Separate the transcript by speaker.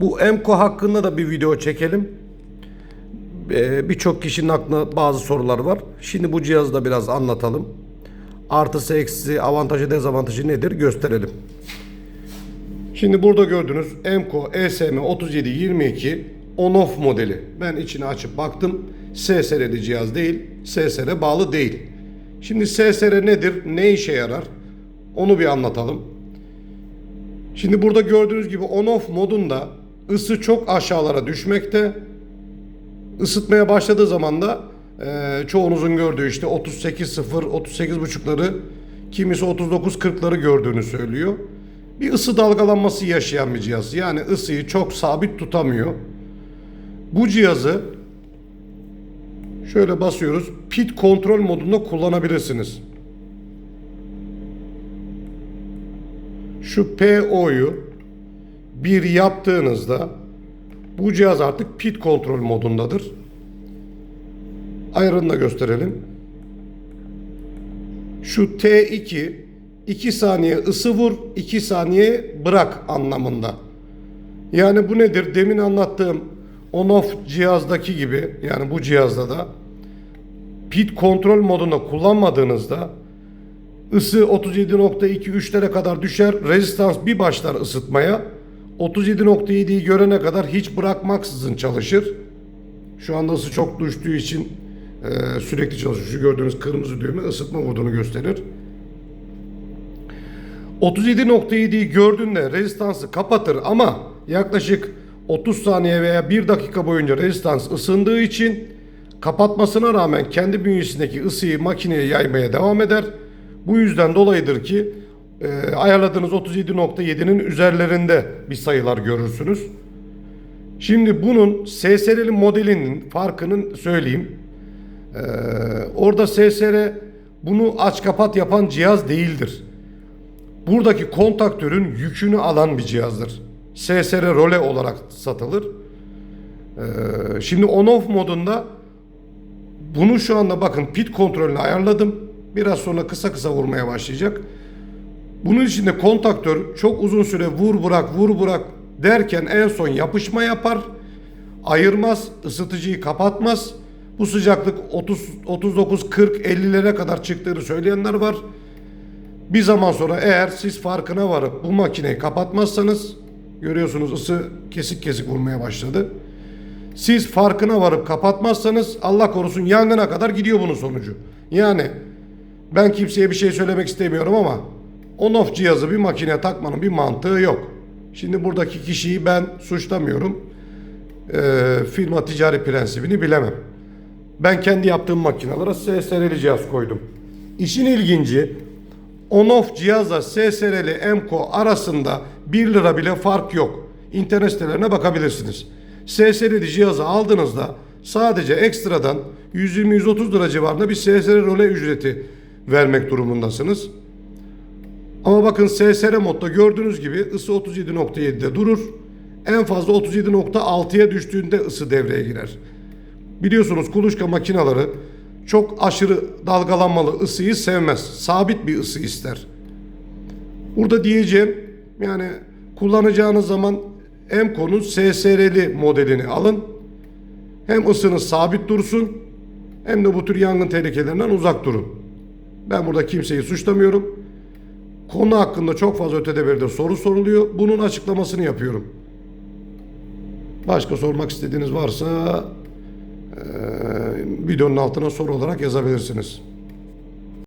Speaker 1: Bu Emco hakkında da bir video çekelim. Ee, Birçok kişinin aklına bazı sorular var. Şimdi bu cihazı da biraz anlatalım. Artısı, eksisi, avantajı, dezavantajı nedir gösterelim. Şimdi burada gördüğünüz Emco ESM 3722 on-off modeli. Ben içini açıp baktım. SSR'li cihaz değil. SSR bağlı değil. Şimdi SSR nedir? Ne işe yarar? Onu bir anlatalım. Şimdi burada gördüğünüz gibi on-off modunda ısı çok aşağılara düşmekte. Isıtmaya başladığı zaman da e, çoğunuzun gördüğü işte 38.0, 38.5'ları kimisi 39.40'ları gördüğünü söylüyor. Bir ısı dalgalanması yaşayan bir cihaz. Yani ısıyı çok sabit tutamıyor. Bu cihazı şöyle basıyoruz. Pit kontrol modunda kullanabilirsiniz. Şu PO'yu bir yaptığınızda bu cihaz artık pit kontrol modundadır. Ayarını da gösterelim. Şu T2 2 saniye ısı vur, 2 saniye bırak anlamında. Yani bu nedir? Demin anlattığım on-off cihazdaki gibi yani bu cihazda da pit kontrol modunda kullanmadığınızda ısı 37.2-3'lere kadar düşer. Rezistans bir başlar ısıtmaya. 37.7'yi görene kadar hiç bırakmaksızın çalışır. Şu anda ısı çok düştüğü için e, sürekli çalışıyor. Şu gördüğünüz kırmızı düğme ısıtma modunu gösterir. 37.7'yi gördüğünde rezistansı kapatır ama yaklaşık 30 saniye veya 1 dakika boyunca rezistans ısındığı için kapatmasına rağmen kendi bünyesindeki ısıyı makineye yaymaya devam eder. Bu yüzden dolayıdır ki e, ayarladığınız 37.7'nin üzerlerinde bir sayılar görürsünüz. Şimdi bunun SSR'li modelinin farkını söyleyeyim. Ee, orada SSR bunu aç kapat yapan cihaz değildir. Buradaki kontaktörün yükünü alan bir cihazdır. SSR role olarak satılır. Ee, şimdi on-off modunda bunu şu anda bakın pit kontrolünü ayarladım. Biraz sonra kısa kısa vurmaya başlayacak. Bunun içinde kontaktör çok uzun süre vur bırak vur bırak derken en son yapışma yapar. Ayırmaz, ısıtıcıyı kapatmaz. Bu sıcaklık 30 39 40 50'lere kadar çıktığını söyleyenler var. Bir zaman sonra eğer siz farkına varıp bu makineyi kapatmazsanız görüyorsunuz ısı kesik kesik vurmaya başladı. Siz farkına varıp kapatmazsanız Allah korusun yangına kadar gidiyor bunun sonucu. Yani ben kimseye bir şey söylemek istemiyorum ama on-off cihazı bir makineye takmanın bir mantığı yok. Şimdi buradaki kişiyi ben suçlamıyorum. Ee, firma ticari prensibini bilemem. Ben kendi yaptığım makinalara SSR'li cihaz koydum. İşin ilginci on-off cihazla SSR'li Emco arasında 1 lira bile fark yok. İnternet sitelerine bakabilirsiniz. SSR'li cihazı aldığınızda sadece ekstradan 120-130 lira civarında bir SSR role ücreti vermek durumundasınız. Ama bakın SSR modda gördüğünüz gibi ısı 37.7'de durur. En fazla 37.6'ya düştüğünde ısı devreye girer. Biliyorsunuz kuluçka makinaları çok aşırı dalgalanmalı ısıyı sevmez. Sabit bir ısı ister. Burada diyeceğim yani kullanacağınız zaman Emco'nun SSR'li modelini alın. Hem ısınız sabit dursun hem de bu tür yangın tehlikelerinden uzak durun. Ben burada kimseyi suçlamıyorum. Konu hakkında çok fazla ötede beride soru soruluyor. Bunun açıklamasını yapıyorum. Başka sormak istediğiniz varsa eee videonun altına soru olarak yazabilirsiniz.